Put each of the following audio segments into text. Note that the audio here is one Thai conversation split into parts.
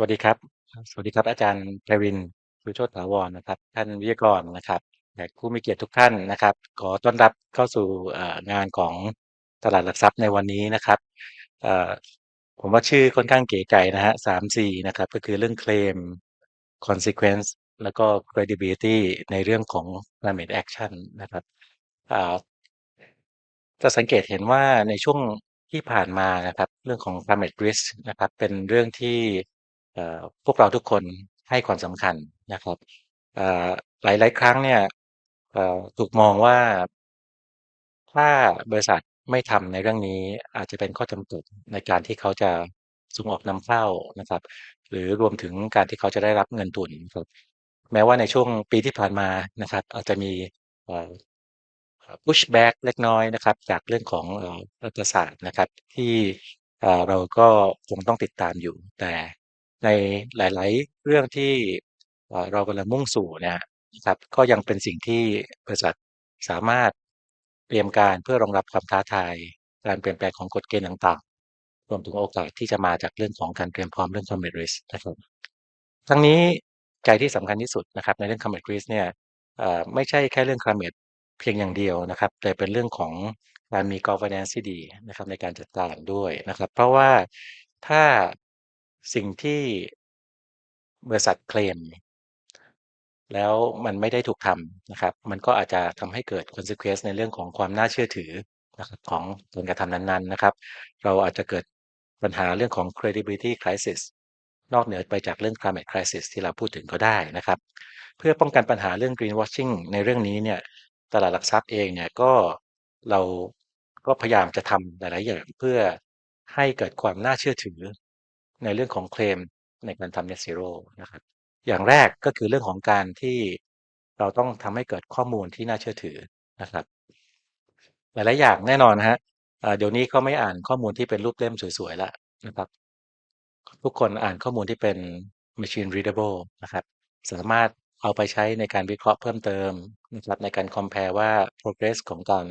วัสดีครับ สวัสดีครับ อาจารย์ไพรินทร์ชูโชติถาวรนะครับ ท่านวิทยากรนะครับและผู้มีเกียรติทุกท่านนะครับ ขอต้อนรับเข้าสู่งานของตลาดหลักทรัพย์ในวันนี้นะครับผมว่าชื่อค่อนข้างเก๋ไก๋นะครับ3 C นะครับ ก็คือเรื่องเคลม Consequence แล้วก็ Credibility ในเรื่องของ Climate Action นะครับจะสังเกตเห็นว่าในช่วงที่ผ่านมานะครับ เรื่องของ Climate Risk นะครับ เป็นเรื่องที่ พวกเราทุกคนให้ความสำคัญนะครับเอ่อหลายๆครั้งเนี่ยถูกมองว่า ถ้าบริษัทไม่ทำในเรื่องนี้อาจจะเป็นข้อจำกัดในการที่เขาจะส่งออกนำเข้านะครับ หรือรวมถึงการที่เขาจะได้รับเงินทุนครับแม้ว่าในช่วงปีที่ผ่านมานะครับ อาจจะมีเอ่อเอ่อ pushback เล็กน้อยนะครับ จากเรื่องของรัฐศาสตร์นะครับ ที่เราก็คงต้องติดตามอยู่ แต่ ในหลาย ๆ เรื่องที่เรากำลังมุ่งสู่เนี่ยนะครับก็ยังเป็นสิ่งที่บริษัทสามารถเตรียมการเพื่อรองรับความท้าทาย การเปลี่ยนแปลงของกฎเกณฑ์ต่างๆ รวมถึงโอกาสที่จะมาจากเรื่องของการเตรียมพร้อมเรื่อง Climate Risk นะครับทั้งนี้ใจที่สำคัญที่สุดนะครับ ในเรื่อง Climate Risk เนี่ยไม่ใช่แค่เรื่อง Climate เพียงอย่างเดียวนะครับ แต่เป็นเรื่องของการมี Governance ที่ดีนะครับในการจัดการด้วยนะครับ เพราะว่าถ้า สิ่งที่ บริษัทเคลม แล้วมันไม่ได้ถูกทำนะครับ มันก็อาจจะทำให้เกิด Consequence ในเรื่องของความน่าเชื่อถือนะครับของการกระทำนั้น ๆ นะครับ เราอาจจะเกิดปัญหาเรื่องของ Credibility Crisis นอกเหนือไปจากเรื่อง Climate Crisis ที่เราพูดถึงก็ได้นะครับ เพื่อป้องกันปัญหาเรื่อง Greenwashing ในเรื่องนี้เนี่ย ตลาดหลักทรัพย์เองเนี่ยก็ เราก็พยายามจะทำหลาย ๆ อย่าง เพื่อให้เกิดความน่าเชื่อถือ ในเรื่องของเคลมในการทำ Net Zero นะครับ อย่างแรกก็คือเรื่องของการที่เราต้องทำให้เกิดข้อมูลที่น่าเชื่อถือนะครับ หลายๆอย่างแน่นอนนะเดี๋ยวนี้เขาไม่อ่านข้อมูลที่เป็นรูปเล่มสวยๆแล้วนะครับ ทุกคนอ่านข้อมูลที่เป็น Machine Readable นะครับ สามารถเอาไปใช้ในการวิเคราะห์เพิ่มเติมนะครับในการ Compare ว่า Progress ของการ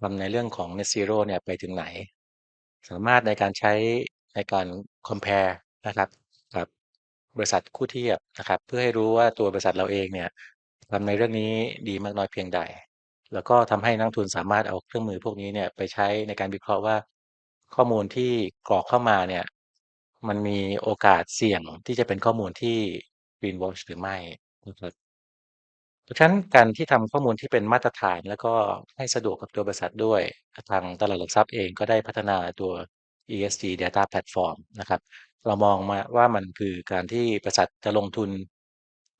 ทำในเรื่องของ Net Zero เนี่ยไปถึงไหน สามารถในการใช้ ในการ Compare นะครับกับบริษัทคู่เทียบนะครับ เพื่อให้รู้ว่าตัวบริษัทเราเองเนี่ยทำในเรื่องนี้ดีมากน้อยเพียงใด แล้วก็ทำให้นักทุนสามารถเอาเครื่องมือพวกนี้เนี่ยไปใช้ในการวิเคราะห์ว่า ข้อมูลที่กรอกเข้ามาเนี่ยมันมีโอกาสเสี่ยงที่จะเป็นข้อมูลที่ Greenwash หรือไม่นะครับเพราะฉะนั้นการที่ทำข้อมูลที่เป็นมาตรฐาน แล้วก็ให้สะดวกกับตัวบริษัทด้วยทางตลาดหลักทรัพย์เองก็ได้พัฒนาตัว ESG Data Platform นะครับ เรามองมาว่ามันคือการที่บริษัทจะลงทุน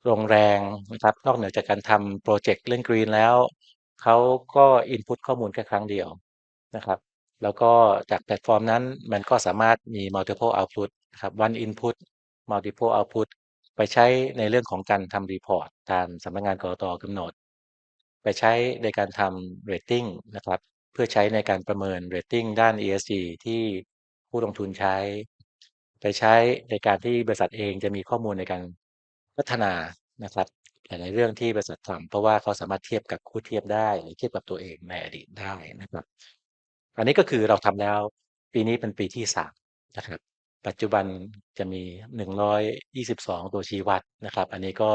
ลงแรงนะครับ นอกเหนือจากการทำพรเจกต์เรื่อง Green แล้ว เขาก็ Input ข้อมูลแค่ครั้งเดียวนะครับ แล้วก็จากแพลตฟอร์มนั้นมันก็สามารถมี Multiple Output นะครับ One Input Multiple Output ไปใช้ในเรื่องของการทำ Report ตตามสำนักงานกลต.กำหนด ไปใช้ในการทำเรตติ้งนะครับ เพื่อใช้ในการประเมินเรตติ้งด้าน ESG ที่ ผู้ลงทุนใช้ ไปใช้ในการที่บริษัทเองจะมีข้อมูลในการพัฒนานะครับหลายๆเรื่องที่บริษัททำเพราะว่าเขาสามารถเทียบกับคู่เทียบได้ หรือเทียบกับตัวเองในอดีตได้นะครับ อันนี้ก็คือเราทำแล้วปีนี้เป็นปีที่3นะครับ ปัจจุบันจะมี122ตัวชี้วัดนะครับ อันนี้ก็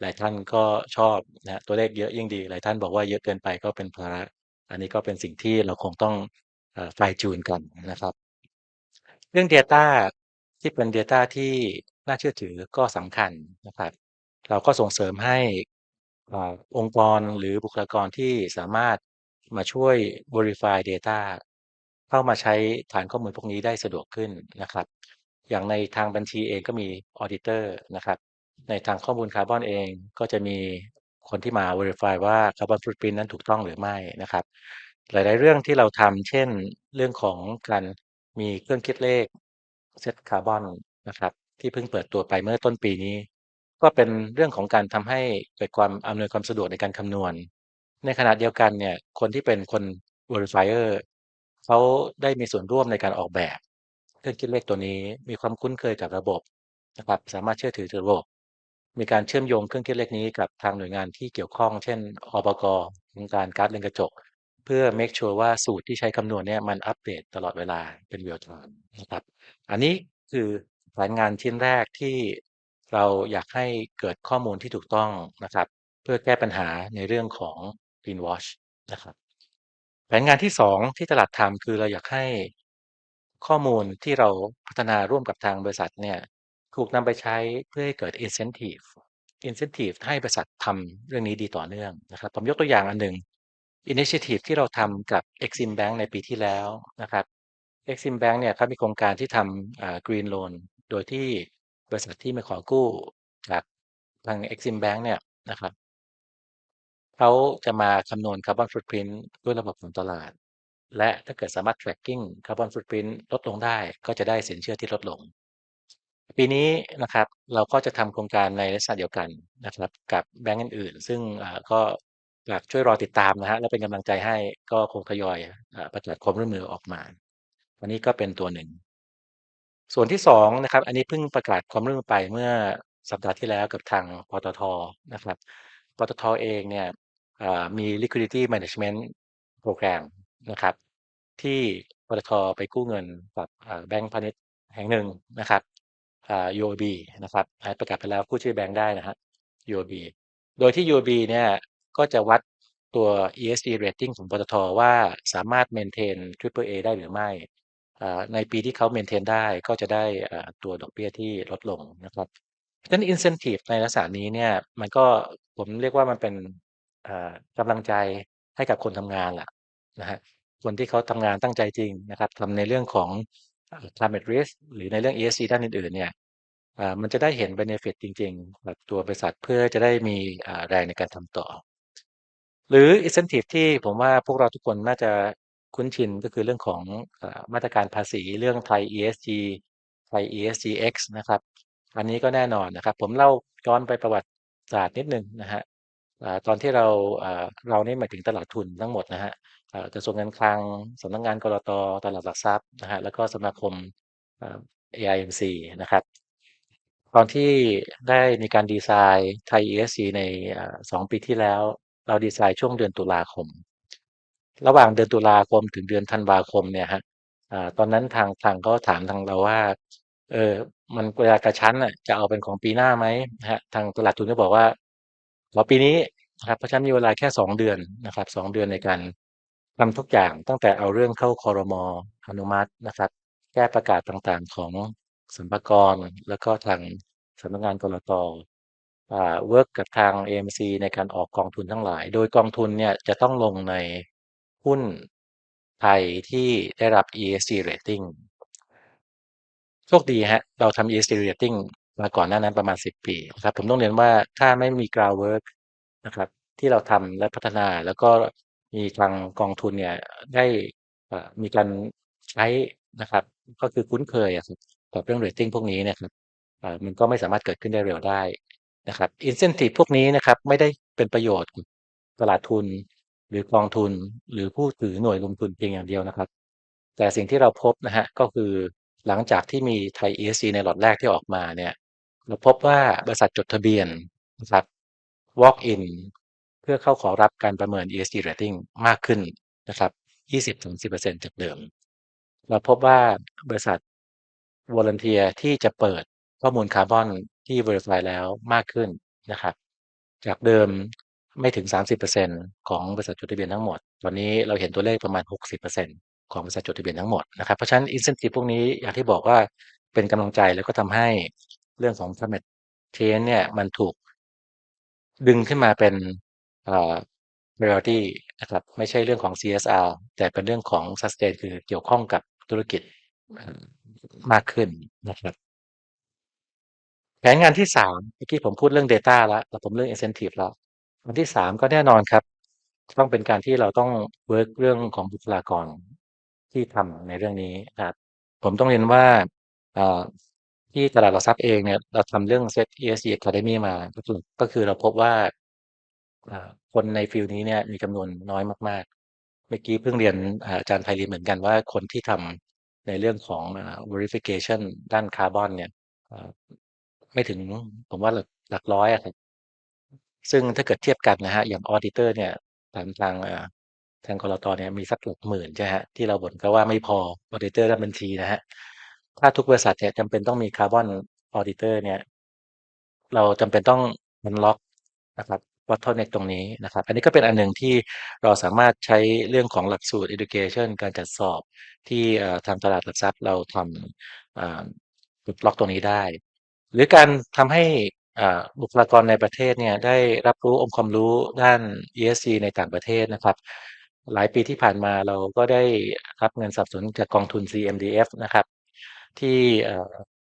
หลายท่านก็ชอบนะตัวเลขเยอะยิ่งดี หลายท่านบอกว่าเยอะเกินไปก็เป็นภาระ อันนี้ก็เป็นสิ่งที่เราคงต้องเอ่อ Fine Tune กันนะครับ รื่อง Data ที่เป็น Data ที่น่าเชื่อถือก็สำคัญนะครับ เราก็ส่งเสริมให้อองค์กรหรือบุคลากรที่สามารถมาช่วย Verify Data เข้ามาใช้ฐานข้อมูลพวกนี้ได้สะดวกขึ้นนะครับ อย่างในทางบัญชีเองก็มี Auditor นะครับ ในทางข้อมูลคาร์บอนเองก็จะมีคนที่มา Verify ว่า Carbon Footprint นั้นถูกต้องหรือไม่นะครับ หลาย ๆ เรื่องที่เราทำเช่นเรื่องของการ มีเครื่องคิดเลข Set Carbon นนะครับ ที่เพิ่งเปิดตัวไปเมื่อต้นปีนี้ ก็เป็นเรื่องของการทำให้เกิดความอำนวยความสะดวกในการคำนวณ ในขณะเดียวกันเนี่ยคนที่เป็นคน Verifier เขาได้มีส่วนร่วมในการออกแบบ เครื่องคิดเลขตัวนี้มีความคุ้นเคยกับระบบนะครับ สามารถเชื่อถือระบบ มีการเชื่อมโยงเครื่องคิดเลขนี้กับทางหน่วยงานที่เกี่ยวข้อง เช่นอบก.องการก๊าซเรือนกระจก เพื่อ Make sure ว่าสูตรที่ใช้คำนวณเนี่ยมันอัปเดตตลอดเวลาเป็น Real Time นะครับ อันนี้คือแผนงานชิ้นแรกที่เราอยากให้เกิดข้อมูลที่ถูกต้องนะครับ เพื่อแก้ปัญหาในเรื่องของ Greenwash นะครับ แผนงานที่สองที่ตลาดทำคือเราอยากให้ข้อมูลที่เราพัฒนาร่วมกับทางบริษัทเนี่ยถูกนำไปใช้เพื่อให้เกิด incentive incentive ให้บริษัททำเรื่องนี้ดีต่อเนื่องนะครับ ผมยกตัวอย่างอันหนึ่ง initiative ที่เราทำกับ Exim Bank ในปีที่แล้วนะครับ Exim Bank เนี่ยเขามีโครงการที่ทำ green loan โดยที่บริษัทที่มาขอกู้จากทาง Exim Bank เนี่ยนะครับเขาจะมาคำนวณ Carbon Footprint ด้วยระบบของตลาด และถ้าเกิดสามารถ tracking Carbon Footprint ลดลงได้ ก็จะได้สินเชื่อที่ลดลง ปีนี้นะครับเราก็จะทำโครงการในลักษณะเดียวกันนะครับ กับแบงก์อื่นๆ ซึ่งก็ อยากช่วยรอติดตามนะฮะ และเป็นกำลังใจให้ก็คงทยอยประกาศความร่วมมือออกมาอันนี้ก็เป็นตัวหนึ่ง ส่วนที่สองนะครับ อันนี้เพิ่งประกาศความร่วมมือไปเมื่อสัปดาห์ที่แล้วกับทางปตทนะครับ ปตทเองเนี่ยมี liquidity management program นะครับ ที่ปตทไปกู้เงินกับแบงก์พาณิชย์แห่งหนึ่งนะครับ UOB นะครับประกาศไปแล้วผู้ชื่อแบงก์ได้นะฮะ UOB โดยที่ UOB เนี่ย ก็จะวัดตัว ESG rating ของปตทว่าสามารถ maintain Triple A ได้หรือไม่ ในปีที่เขา maintain ได้ก็จะได้ตัวดอกเบี้ยที่ลดลงนะครับดังนั้น incentive ในลักษณะนี้เนี่ยมันก็ผมเรียกว่ามันเป็นกำลังใจให้กับคนทำงานแหละนะฮะคนที่เขาทำงานตั้งใจจริงนะครับทำในเรื่องของ climate risk หรือในเรื่อง ESG ด้านอื่นๆเนี่ยมันจะได้เห็น benefit จริงๆกับตัวบริษัทเพื่อจะได้มีแรงในการทำต่อ หรือ incentive ที่ผมว่าพวกเราทุกคนน่าจะคุ้นชินก็คือเรื่องของมาตรการภาษีเรื่องไทย ESG ไทย ESGX นะครับ อันนี้ก็แน่นอนนะครับ ผมเล่าย้อนไปประวัติศาสตร์นิดหนึ่งนะฮะตอนที่เราเรานี่หมายถึงตลาดทุนทั้งหมดนะฮะกระทรวงการคลังสำนักงงานกรตตลาดหลักทรัพย์นะฮะแล้วก็สมาคม AIMC นะครับ ตอนที่ได้มีการดีไซน์ไทย ESG ในสองปีที่แล้ว เราดีไซน์ช่วงเดือนตุลาคม ระหว่างเดือนตุลาคมถึงเดือนธันวาคมเนี่ยฮะตอนนั้นทางทางก็ถามทางเราว่า เออมันเวลากระชั้นอะจะเอาเป็นของปีหน้าไหมฮะทางตลาดทุนก็บอกว่าขอปีนี้นะครับเพราะฉะนั้นมีเวลาแค่สองเดือนนะครับสองเดือนในการทำทุกอย่างตั้งแต่เอาเรื่องเข้าคอรมออนุมัตินะครับ แก้ประกาศต่างๆของสรรพากรแล้วก็ทางสำนักงานกรตอ่า เวิร์กกับทาง AMC ในการออกกองทุนทั้งหลาย โดยกองทุนเนี่ยจะต้องลงในหุ้นไทยที่ได้รับ ESG rating โชคดีฮะ เราทำ ESG rating มาก่อนหน้านั้นประมาณ 10 ปีครับ ผมต้องเรียนว่าถ้าไม่มี groundwork นะครับที่เราทำและพัฒนาแล้วก็มีทางกองทุนเนี่ยได้มีการใช้นะครับ ก็คือคุ้นเคยกับเรื่อง rating พวกนี้นะครับมันก็ไม่สามารถเกิดขึ้นได้เร็วได้ นะครับ incentive พวกนี้นะครับไม่ได้เป็นประโยชน์ตลาดทุนหรือกองทุนหรือผู้ถือหน่วยลงทุนเพียงอย่างเดียวนะครับ แต่สิ่งที่เราพบนะฮะก็คือหลังจากที่มีไทย ESG ในหลอดแรกที่ออกมาเนี่ยเราพบว่าบริษัทจดทะเบียนนะครับ walk in เพื่อเข้าขอรับการประเมิน ESG rating มากขึ้นนะครับ 20-30%จากเดิม เราพบว่าบริษัท volunteer ที่จะเปิด ข้อมูลคาร์บอนที่ verify แล้วมากขึ้นนะครับ จากเดิมไม่ถึง 30%ของบริษัทจดทะเบียนทั้งหมดตอนนี้เราเห็นตัวเลขประมาณ 60%ของบริษัทจดทะเบียนทั้งหมดนะครับเพราะฉะนั้น incentive พวกนี้อย่างที่บอกว่าเป็นกำลังใจแล้วก็ทำให้เรื่องของ climate change เนี่ยมันถูกดึงขึ้นมาเป็นเอ่อ priority นะครับไม่ใช่เรื่องของ CSR แต่เป็นเรื่องของ sustain คือเกี่ยวข้องกับธุรกิจมากขึ้นนะครับ แผนงานที่สามเมื่อกี้ผมพูดเรื่อง data แล้วแต่ผมเรื่อง incentive แล้วอันที่สามก็แน่นอนครับ ต้องเป็นการที่เราต้อง work เรื่องของบุคลากรที่ทำในเรื่องนี้นะครับผมต้องเรียนว่าที่ตลาดหลักทรัพย์เองเนี่ยเราทำเรื่อง Set ESG Academy มาก็คือเราพบว่าคนในฟิลนี้เนี่ยมีจำนวนน้อยมาก ๆ เมื่อกี้เพิ่งเรียนอาจารย์ไพรินเหมือนกันว่าคนที่ทำในเรื่องของ verification ด้านคาร์บอนเนี่ย ไม่ถึงผมว่าหลักลกร้อยอะครับซึ่งถ้าเกิดเทียบกันนะฮะอย่างออดิเตอร์เนี่ยทางทางทางกรตเนี่ยมีสักหลักหมื่นใช่ฮะที่เราบ่นก็ว่าไม่พอออดิเตอร์ด้านบัญชีนะฮะถ้าทุกบริษัทเนี่ยจำเป็นต้องมีคาร์บอนออดิเตอร์เนี่ย เราจำเป็นต้อง unlock นะครับ bottleneck ตรงนี้นะครับ อันนี้ก็เป็นอันหนึ่งที่เราสามารถใช้เรื่องของหลักสูตร education การจัดสอบที่ทางตลาดหลักทรัพย์เราทำอ่าปลดล็อกตรงนี้ได้ หรือการทำให้บุคลากรในประเทศเนี่ยได้รับรู้องค์ความรู้ด้าน ESG ในต่างประเทศนะครับ หลายปีที่ผ่านมาเราก็ได้รับเงินสนับสนุนจากกองทุน CMDF นะครับ ที่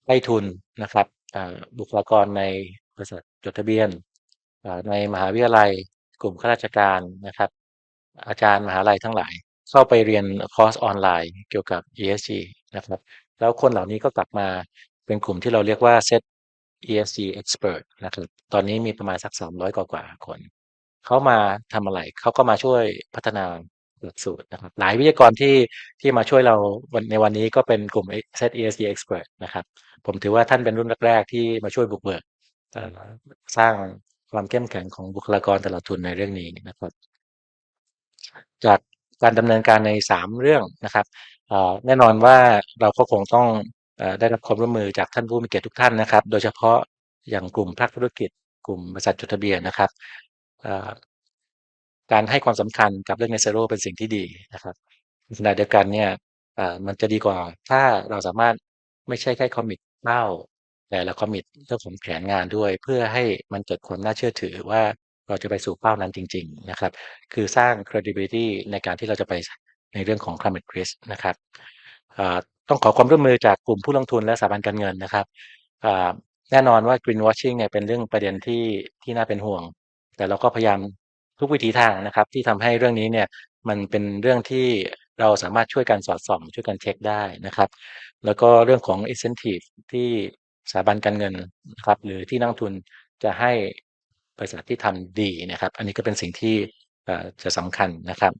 ให้ทุนนะครับบุคลากรในบริษัทจดทะเบียนในมหาวิทยาลัยกลุ่มข้าราชการนะครับ อาจารย์มหาลัยทั้งหลาย เข้าไปเรียนคอร์สออนไลน์เกี่ยวกับ ESG นะครับ แล้วคนเหล่านี้ก็กลับมาเป็นกลุ่มที่เราเรียกว่า Set ESG Expert นะครับ ตอนนี้มีประมาณสัก300กว่ากว่าคน เขามาทำอะไร เขาก็มาช่วยพัฒนาหลักสูตรนะครับ หลายวิทยากรที่ที่มาช่วยเราในวันนี้ก็เป็นกลุ่ม Set ESG Expert นะครับ ผมถือว่าท่านเป็นรุ่นแรก ๆ ที่มาช่วยบุกเบิกสร้างความเข้มแข็งของบุคลากรแต่ลาดทุนในเรื่องนี้นะครับ จากการดำเนินการใน 3 เรื่องนะครับแน่นอนว่าเราก็คงต้อง ได้รับความร่วมมือจากท่านผู้มีเกียรติทุกท่านนะครับ โดยเฉพาะอย่างกลุ่มภาคธุรกิจ กลุ่มบริษัทจดทะเบียนนะครับการให้ความสำคัญกับเรื่อง Net Zero เป็นสิ่งที่ดีนะครับในขณะเดียวกันเนี่ยมันจะดีกว่าถ้าเราสามารถไม่ใช่แค่ commit เป้าแต่เรา commit เรื่องของแผนงานด้วย เพื่อให้มันเกิดความน่าเชื่อถือว่าเราจะไปสู่เป้านั้นจริง ๆ นะครับ คือสร้าง credibility ในการที่เราจะไปในเรื่องของ climate risk นะครับ ต้องขอความร่วมมือจากกลุ่มผู้ลงทุนและสถาบันการเงินนะครับแน่นอนว่า greenwashing เนี่ยเป็นเรื่องประเด็นที่ที่น่าเป็นห่วง แต่เราก็พยายามทุกวิถีทางนะครับ ที่ทำให้เรื่องนี้เนี่ยมันเป็นเรื่องที่เราสามารถช่วยกันสอดส่อง ช่วยกันเช็คได้นะครับ แล้วก็เรื่องของ incentive ที่สถาบันการเงินนะครับ หรือที่นักทุนจะให้บริษัทที่ทำดีนะครับ อันนี้ก็เป็นสิ่งที่จะสำคัญนะครับ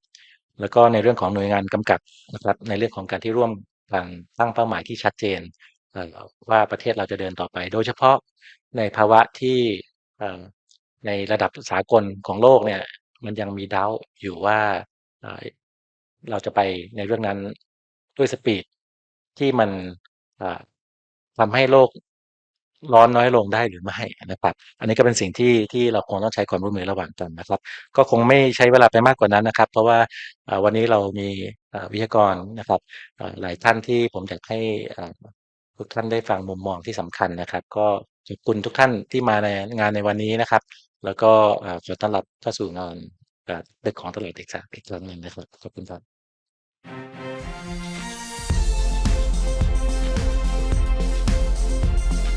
แล้วก็ในเรื่องของหน่วยงานกำกับนะครับ ในเรื่องของการที่ร่วม กันตั้งเป้าหมายที่ชัดเจนว่าประเทศเราจะเดินต่อไป โดยเฉพาะในภาวะที่ในระดับสากลของโลกเนี่ย มันยังมี doubt อยู่ว่าเราจะไปในเรื่องนั้นด้วยสปีดที่มันทำให้โลกร้อนน้อยลงได้หรือไม่นะครับ อันนี้ก็เป็นสิ่งที่ที่เราคงต้องใช้ความร่วมมือระหว่างกันนะครับ ก็คงไม่ใช้เวลาไปมากกว่านั้นนะครับ เพราะว่าวันนี้เรามี วิทยากรนะครับหลายท่านที่ผมอยากให้ทุกท่านได้ฟังมุมมองที่สำคัญนะครับ ก็ขอบคุณทุกท่านที่มาในงานในวันนี้นะครับ แล้วก็ขอต้อนรับเข้าสู่งานเรื่องของตลาดเอกสารอีกครั้งหนึ่งนะครับขอบคุณครับ